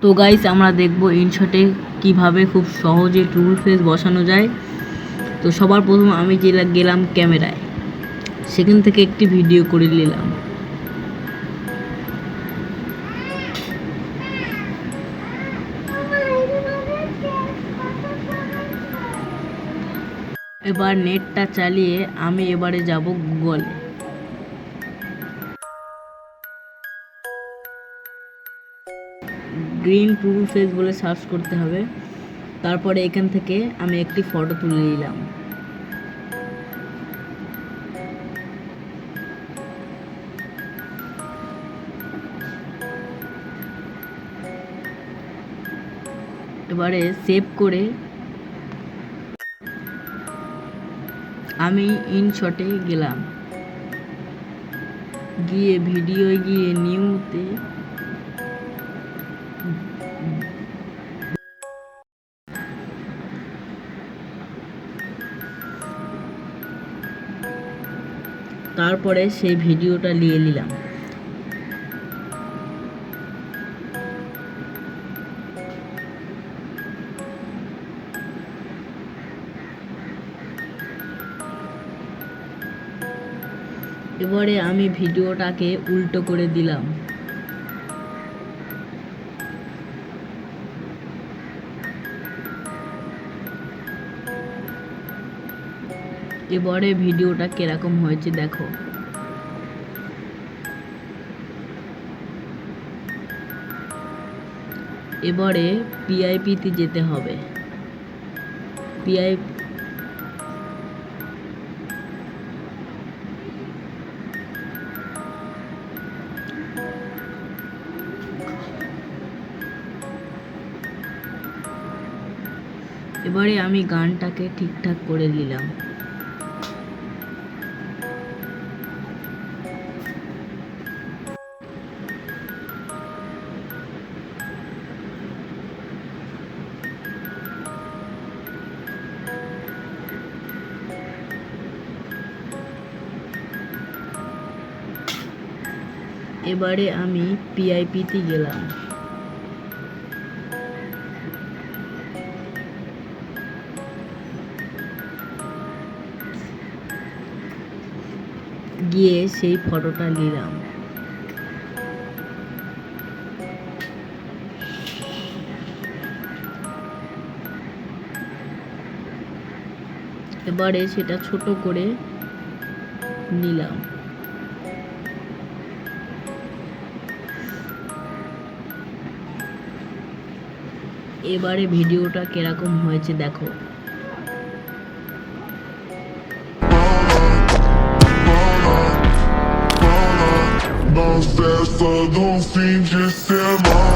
তো গাইস আমরা দেখব ইনশটে কীভাবে খুব সহজে টুল ফেস বসানো যায়। তো সবার প্রথম আমি যে গেলাম ক্যামেরায়। সেখান থেকে একটি ভিডিও করে নিলাম। এবার নেটটা চালিয়ে আমি এবারে যাব গুগলে গ্রিন টুল ফেস বলে সার্চ করতে হবে। তারপরে এখান থেকে আমি একটি ফটো তুলে নিলাম। এবারে সেভ করে আমি ইনশটে গেলাম। গিয়ে ভিডিও গিয়ে নিউতে তারপরে সেই ভিডিওটা নিয়ে নিলাম। এবারে আমি ভিডিওটাকে উল্টো করে দিলাম। এবারে ভিডিওটা কীরকম হয়েছে দেখো। এবারে পিআইপিতে যেতে হবে। পিআই এবারে আমি গানটাকে ঠিকঠাক করে নিলাম। এবারে আমি পিআইপিতে গেলাম। গিয়ে সেই ফটোটা নিলাম। এবারে সেটা ছোট করে নিলাম। এবারে ভিডিওটা কীরকম হয়েছে দেখো Não cessa, não finge ser mal